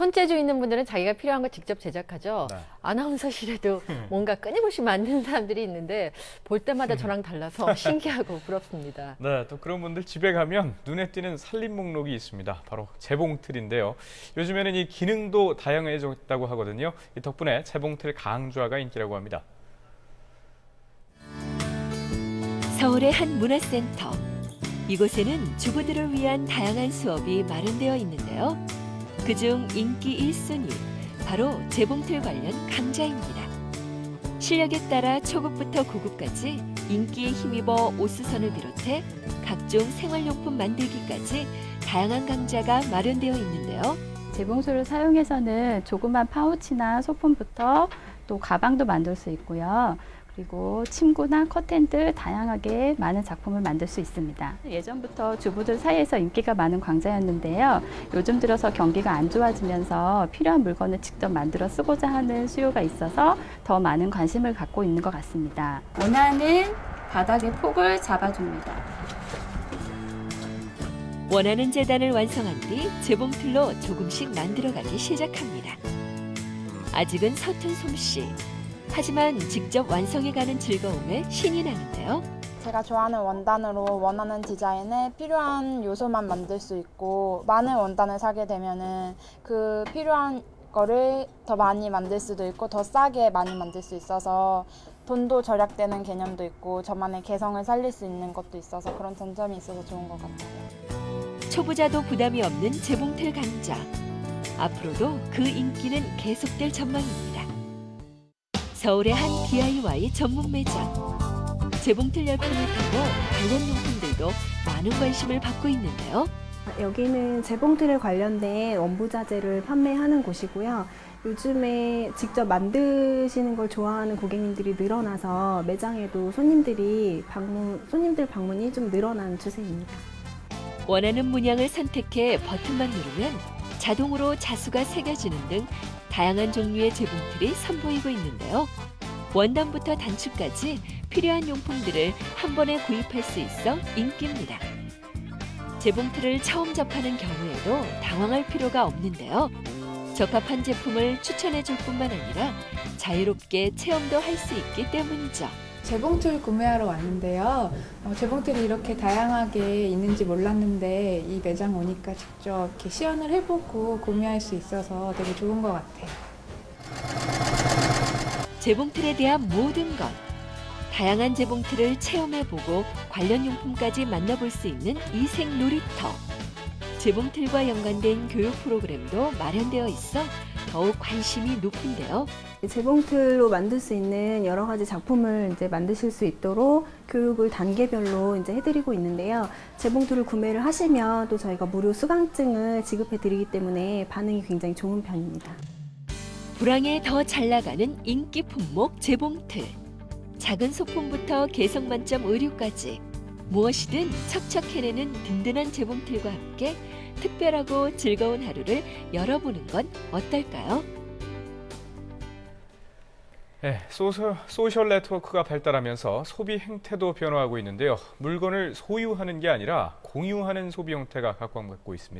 손재주 있는 분들은 자기가 필요한 거 직접 제작하죠. 네. 아나운서실에도 뭔가 끊임없이 만드는 사람들이 있는데 볼 때마다 저랑 달라서 신기하고 부럽습니다. 네, 또 그런 분들 집에 가면 눈에 띄는 살림 목록이 있습니다. 바로 재봉틀인데요. 요즘에는 이 기능도 다양해졌다고 하거든요. 이 덕분에 재봉틀 강좌가 인기라고 합니다. 서울의 한 문화센터. 이곳에는 주부들을 위한 다양한 수업이 마련되어 있는데요. 그중 인기 1순위, 바로 재봉틀 관련 강좌입니다. 실력에 따라 초급부터 고급까지 인기에 힘입어 옷수선을 비롯해 각종 생활용품 만들기까지 다양한 강좌가 마련되어 있는데요. 재봉소를 사용해서는 조그만 파우치나 소품부터 또 가방도 만들 수 있고요. 그리고 침구나 커튼들 다양하게 많은 작품을 만들 수 있습니다. 예전부터 주부들 사이에서 인기가 많은 광자였는데요. 요즘 들어서 경기가 안 좋아지면서 필요한 물건을 직접 만들어 쓰고자 하는 수요가 있어서 더 많은 관심을 갖고 있는 것 같습니다. 원하는 바닥의 폭을 잡아줍니다. 원하는 재단을 완성한 뒤 재봉틀로 조금씩 만들어가기 시작합니다. 아직은 서툰 솜씨. 하지만 직접 완성해가는 즐거움에 신이 나는데요. 제가 좋아하는 원단으로 원하는 디자인에 필요한 요소만 만들 수 있고 많은 원단을 사게 되면은 그 필요한 거를 더 많이 만들 수도 있고 더 싸게 많이 만들 수 있어서 돈도 절약되는 개념도 있고 저만의 개성을 살릴 수 있는 것도 있어서 그런 장점이 있어서 좋은 것 같아요. 초보자도 부담이 없는 재봉틀 강좌. 앞으로도 그 인기는 계속될 전망입니다. 서울의 한 DIY 전문 매장. 재봉틀 열풍을 타고 관련 용품들도 많은 관심을 받고 있는데요. 여기는 재봉틀에 관련된 원부자재를 판매하는 곳이고요. 요즘에 직접 만드시는 걸 좋아하는 고객님들이 늘어나서 매장에도 손님들이 방문, 손님들 방문이 좀 늘어난 추세입니다. 원하는 문양을 선택해 버튼만 누르면 자동으로 자수가 새겨지는 등 다양한 종류의 재봉틀이 선보이고 있는데요. 원단부터 단추까지 필요한 용품들을 한 번에 구입할 수 있어 인기입니다. 재봉틀을 처음 접하는 경우에도 당황할 필요가 없는데요. 적합한 제품을 추천해 줄 뿐만 아니라 자유롭게 체험도 할 수 있기 때문이죠. 재봉틀 구매하러 왔는데요. 어, 재봉틀이 이렇게 다양하게 있는지 몰랐는데 이 매장 오니까 직접 이렇게 시연을 해보고 구매할 수 있어서 되게 좋은 것 같아요. 재봉틀에 대한 모든 것. 다양한 재봉틀을 체험해보고 관련 용품까지 만나볼 수 있는 이색 놀이터. 재봉틀과 연관된 교육 프로그램도 마련되어 있어 더욱 관심이 높은데요. 재봉틀로 만들 수 있는 여러 가지 작품을 이제 만드실 수 있도록 교육을 단계별로 이제 해드리고 있는데요. 재봉틀을 구매를 하시면 또 저희가 무료 수강증을 지급해 드리기 때문에 반응이 굉장히 좋은 편입니다. 불황에 더 잘 나가는 인기 품목 재봉틀. 작은 소품부터 개성 만점 의류까지 무엇이든 척척 해내는 든든한 재봉틀과 함께 특별하고 즐거운 하루를 열어보는 건 어떨까요? 네, 소셜, 소셜 네트워크가 발달하면서 소비 행태도 변화하고 있는데요. 물건을 소유하는 게 아니라 공유하는 소비 형태가 각광받고 있습니다.